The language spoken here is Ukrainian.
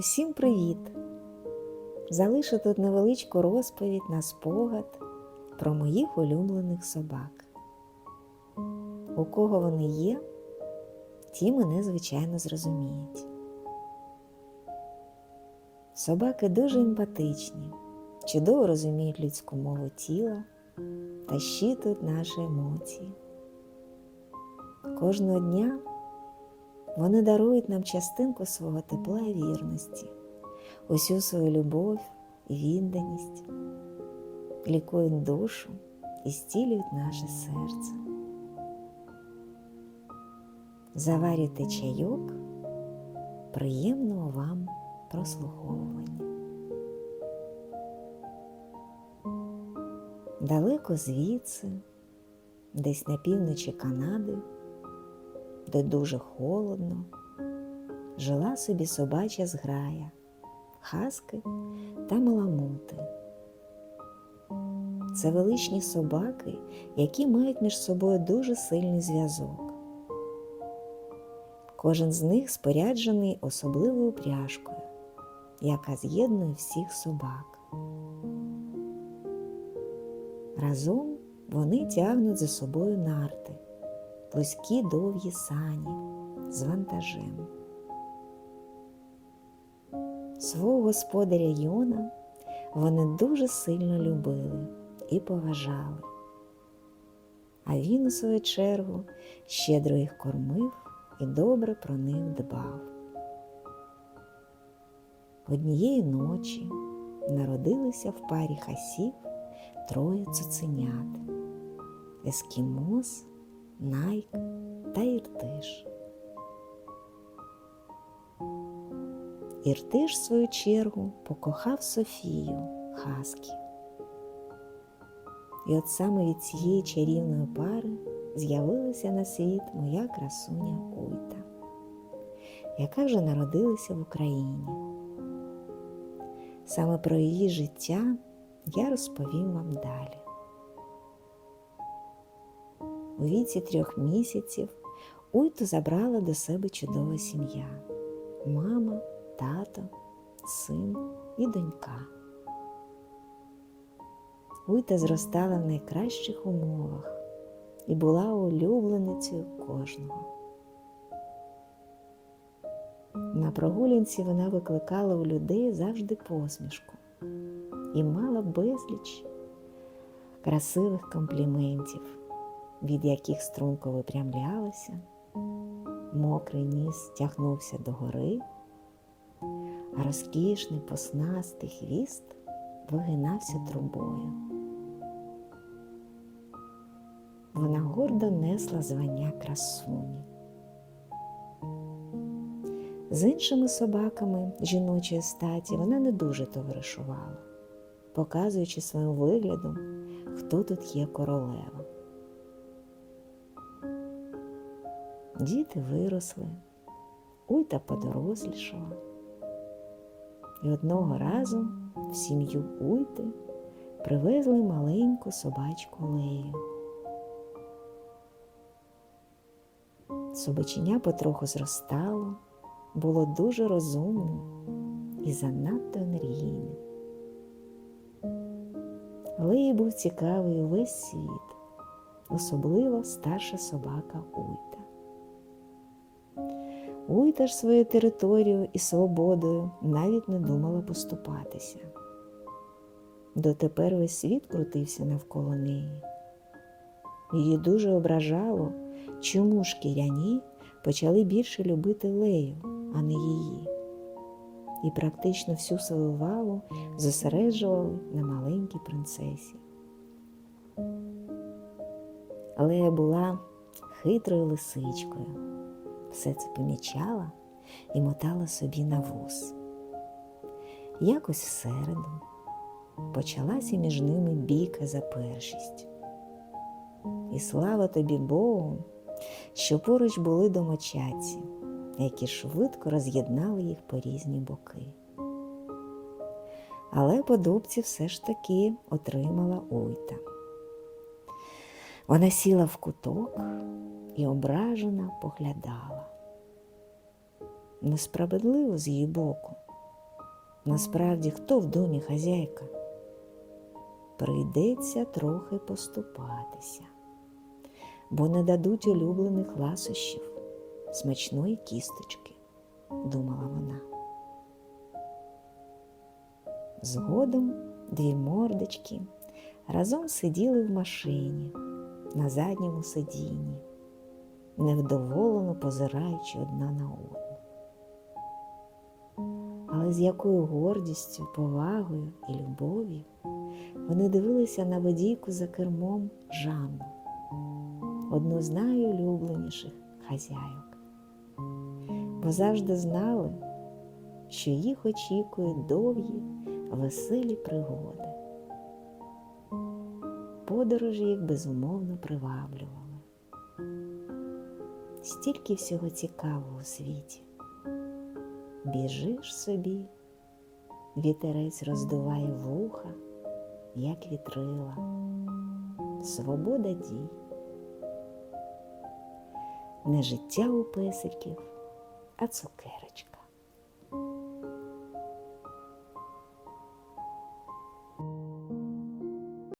Усім привіт! Залишу тут невеличку розповідь на спогад про моїх улюблених собак. У кого вони є, ті мене, звичайно, зрозуміють. Собаки дуже емпатичні, чудово розуміють людську мову тіла та щитують наші емоції. Кожного дня вони дарують нам частинку свого тепла і вірності, усю свою любов і відданість, лікують душу і стілюють наше серце. Заварюйте чайок, приємного вам прослуховування. Далеко звідси, десь на півночі Канади, де дуже холодно, жила собі собача зграя, хаски та маламути. Це величні собаки, які мають між собою дуже сильний зв'язок. Кожен з них споряджений особливою пряжкою, яка з'єднує всіх собак. Разом вони тягнуть за собою нарти, вузькі довгі сані з вантажем. Свого господаря Йона вони дуже сильно любили і поважали, а він, у свою чергу, щедро їх кормив і добре про них дбав. Однієї ночі народилися в парі хасів троє цуценят Ескімос, Найк та Іртиш. Іртиш, в свою чергу, покохав Софію Хаскі. І от саме від цієї чарівної пари з'явилася на світ моя красуня Уйта, яка вже народилася в Україні. Саме про її життя я розповім вам далі. У віці трьох місяців Уйту забрала до себе чудова сім'я мама, тато, син і донька. Уйта зростала в найкращих умовах і була улюбленицею кожного. На прогулянці вона викликала у людей завжди посмішку і мала безліч красивих компліментів, від яких струнко випрямлялася, мокрий ніс тягнувся догори, а розкішний поснастий хвіст вигинався трубою. Вона гордо несла звання красуні. З іншими собаками жіночої статі вона не дуже товаришувала, показуючи своїм виглядом, хто тут є королева. Діти виросли, уйта подорослішала. І одного разу в сім'ю Уйти привезли маленьку собачку Лею. Собаченя потроху зростало, було дуже розумним і занадто енергійним. Леї був цікавий увесь світ, особливо старша собака Уйта. Уйта ж своєю територією і свободою навіть не думала поступатися. Дотепер весь світ крутився навколо неї. Її дуже ображало, чому шкіряні почали більше любити Лею, а не її, і практично всю свою увагу зосереджували на маленькій принцесі. Лея була хитрою лисичкою, все це помічала і мотала собі на вуз. Якось всереду почалася між ними бійка за першість. І слава тобі Богу, що поруч були домочадці, які швидко роз'єднали їх по різні боки. Але по дубці все ж таки отримала Уйта. Вона сіла в куток і ображена поглядала. Несправедливо з її боку, Насправді, хто в домі хазяйка? Прийдеться трохи поступатися, бо не дадуть улюблених ласощів, смачної кісточки, думала вона. Згодом дві мордочки разом сиділи в машині на задньому сидінні, невдоволено позираючи одна на одну. З якою гордістю, повагою і любов'ю вони дивилися на водійку за кермом Жанну, одну з найулюбленіших хазяйок, бо завжди знали, що їх очікують довгі, веселі пригоди. Подорожі їх безумовно приваблювали. Стільки всього цікавого у світі. Біжиш собі, вітерець роздуває вуха, як вітрила, свобода дій. Не життя у песиків, а цукерочка.